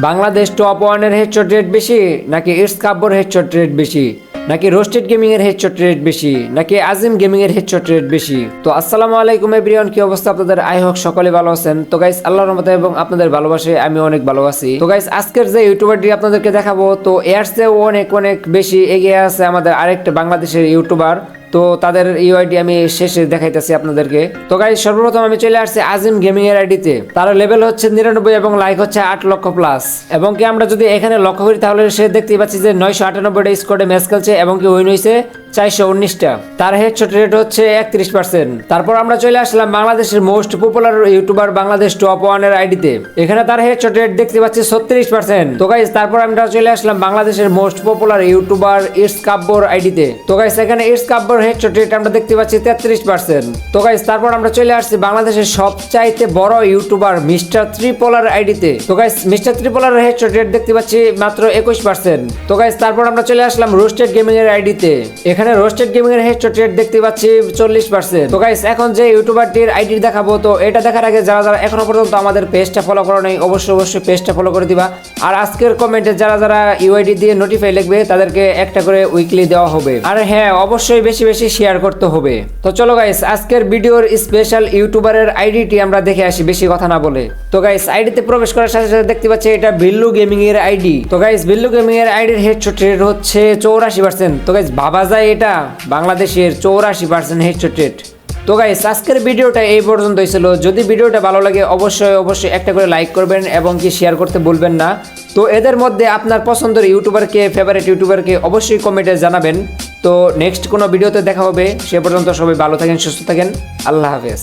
Bangladesh top ওয়ানের headshot rate বেশি, নাকি ইটস কাব্বর হেডশট রেট বেশি, নাকি রোস্টেড গেমিং এর হেডশট রেট বেশি, নাকি আজিম গেমিং এর হেডশট রেট বেশি? তো আসসালামু আলাইকুম এভরিওয়ান কি অবস্থা আপনাদের? আই হোক, সকলে ভালো আছেন। তো গাইস আল্লাহর রহমতে এবং আপনাদের ভালোবাসে আমি অনেক ভালো আছি। তো গাইস আজকের যে ইউটিউবারটি আপনাদেরকে দেখাবো, তো চেয়েও অনেক অনেক বেশি এগিয়ে আছে আমাদের আরেকটা বাংলাদেশের ইউটিউবার তো তাদের ইউআইডি আমি শেষে দেখাইতেছি আপনাদেরকে। তো গাইজ সর্বপ্রথম আমি চলে আসছি আজিম গেমিং এর আইডিতে তার লেভেল হচ্ছে নিরানব্বই এবং লাইক হচ্ছে আট লক্ষ প্লাস এবং কি আমরা যদি এখানে লক্ষ্য করি, তাহলে সে দেখতেই পাচ্ছি যে নয়শো আটানব্বইটা স্কোয়াডে ম্যাচ খেলছে এবং কি উইন হয়েছে চারশো উনিশটা। তার হেডশট রেট হচ্ছে একত্রিশ পার্সেন্ট তারপর আমরা চলে আসলাম বাংলাদেশের most popular YouTuber Bangladesh top ওয়ানের আইডিতে এখানে তার হেডশট রেট দেখতে পাচ্ছি ছত্রিশ পার্সেন্ট তো গাইজ তারপর আমরা চলে আসলাম বাংলাদেশের most popular YouTuber it's Kabbar আইডিতে তো। গাইজ এখানে ইটস কাব্বর হেডশট রেট আমরা দেখতে পাচ্ছি তেত্রিশ পার্সেন্ট তো গাইজ তারপর আমরা চলে আসছি বাংলাদেশের সবচাইতে বড় ইউটিউবার মিস্টার ত্রিপোলার আইডিতে। তো গাইজ মিস্টার ত্রিপোলার হেডশট রেট দেখতে পাচ্ছি মাত্র একুশ পার্সেন্ট তো গাইজ তারপর আমরা চলে আসলাম রোস্টেড গেমিং এর আইডিতে। এখানে রোস্টেড গেমিং এর হেডশট রেট দেখতে পাচ্ছি চল্লিশ পার্সেন্ট তো গাইজ এখন যে ইউটিউবারটির আইডি দেখাবো, তো এটা দেখার আগে যারা যারা এখনও পর্যন্ত আমাদের পেজটা ফলো করো নাই, অবশ্যই অবশ্যই পেজটা ফলো করে দিবা। আর আজকের কমেন্টে যারা যারা ইউআইডি দিয়ে নোটিফাই লিখবে, তাদেরকে একটা করে উইকলি দেওয়া হবে। আর হ্যাঁ অবশ্যই বেশি বেশি শেয়ার করতে হবে। তো চলো গাইস আজকের ভিডিওর স্পেশাল ইউটিউবারের আইডিটি আমরা দেখে আসি, বেশি কথা না বলে। তো গাইস আইডিতে প্রবেশ করার সাথে সাথে দেখতে পাচ্ছি এটা বিল্লু গেমিং এর আইডি তো গাইস বিল্লু গেমিং এর আইডির হেডশট রেট হচ্ছে চৌরাশি পার্সেন্ট তো গাইস ভাবা যায় এটা? বাংলাদেশের চৌরাশি পার্সেন্ট হেডশট রেট তো গাইস আজকের ভিডিওটা এই পর্যন্তই ছিল। যদি ভিডিওটা ভালো লাগে, অবশ্যই অবশ্যই একটা করে লাইক করবেন এবং কি শেয়ার করতে ভুলবেন না। তো এদের মধ্যে আপনার পছন্দের ইউটিউবারকে ফেভারিট ইউটিউবারকে অবশ্যই কমেন্টে জানাবেন। তো নেক্সট কোনো ভিডিওতে দেখা হবে, সে পর্যন্ত সবাই ভালো থাকেন, সুস্থ থাকেন। আল্লাহ হাফেজ।